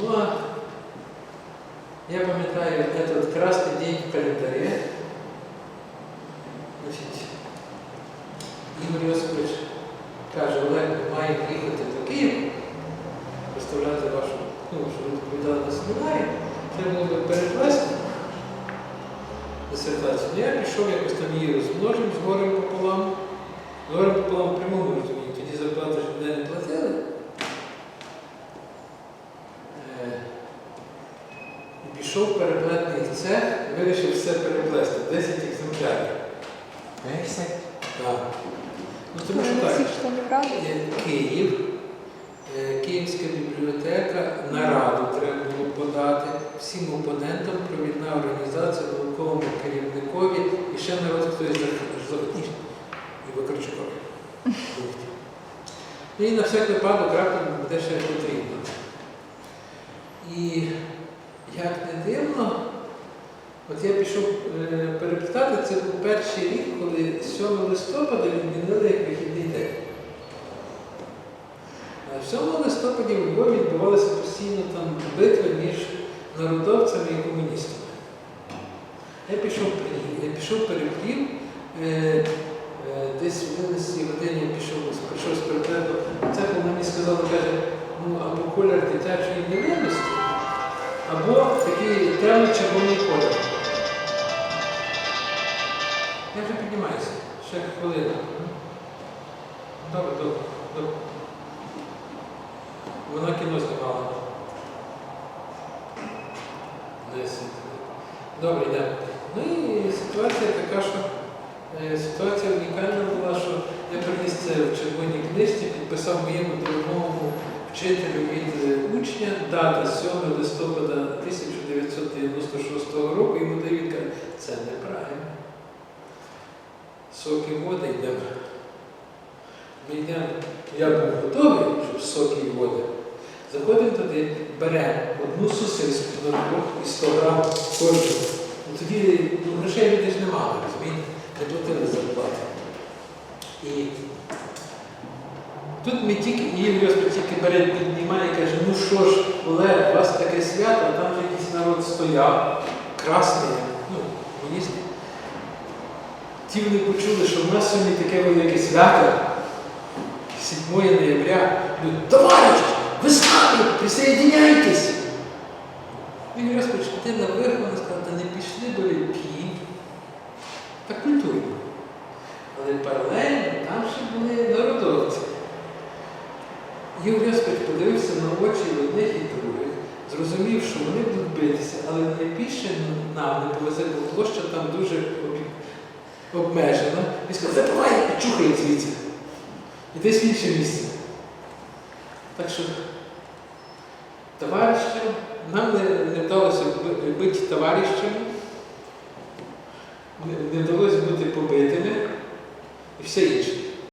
Ну а я пам'ятаю этот красный день в календаре. Значить, Ігор Йосипович каже, Олег має їхати до Києва, представляти вашу, ну, що ви доповідали на семінарі, треба було би перекласти дисертацію. Ну, Я пішов якось там її розмножив з горем пополам. З горем пополам в І пішов в переплетний цех, вирішив все переплести, 10 екземплярів. Десять. Так. Ну, тому що так. Е, Київ, е, Київська бібліотека, нараду треба було подати всім опонентам, провідна організація, науковому керівникові і ще народ хтось захотів і Вакарчукові. Ну і на всяк випадок раптом буде ще потрібно. І як не дивно, от я пішов е, переплітати, це був перший рік, коли 7 листопада відмінили як вихідний день. А 7 листопаді у Львові відбувалися постійно там битви між народовцями і комуністами. Я пішов, я пішов переплів, е, е, десь в 11 годині я пішов, прийшов з переплету. Це мені сказала, каже, ну або колір дитячої невинності, або такий темний червоний колір. Я вже піднімаюся, ще хвилина. Добре, добре, добре. Вона кіно знімала. Добре, йдемо. Ну і ситуація така, що е, ситуація унікальна була, що я приніс це в червоній книжці, підписав моєму дорогому вчителю від е, учня, дата 7 листопада 1996 року, йому дають каже, це неправильно. Соки води йдемо. Ми я був готовий, щоб соки і води. Заходимо туди, беремо одну сосиску на двох і 100 грам кожного. Ну, тоді ну, грошей люди ж не мали, розумієте? Не платили зарплати. І тут ми тільки, Ігор Йосипович тільки бере, піднімає і каже, ну що ж, Олег, у вас таке свято, там вже якийсь народ стояв, красний, ну, комуністи. Ті вони почули, що в нас сьогодні таке велике свято, 7 ноября, ну, товариш, ви з нами, присоединяйтесь. Він Йосипович ти на верх, вона сказала, та не пішли до ліпі. Так культурно. Але паралельно там ще були народовці. Ігор Йосипович подивився на очі одних і других, зрозумів, що вони будуть битися, але найбільше нам не повезе, бо площа там дуже обмежена. Він сказав, забивай і чухай звідси. І десь в інше місце. Так що товаришам, нам не, не вдалося би- бути товаришами, не, не вдалося бути побитими і все інше.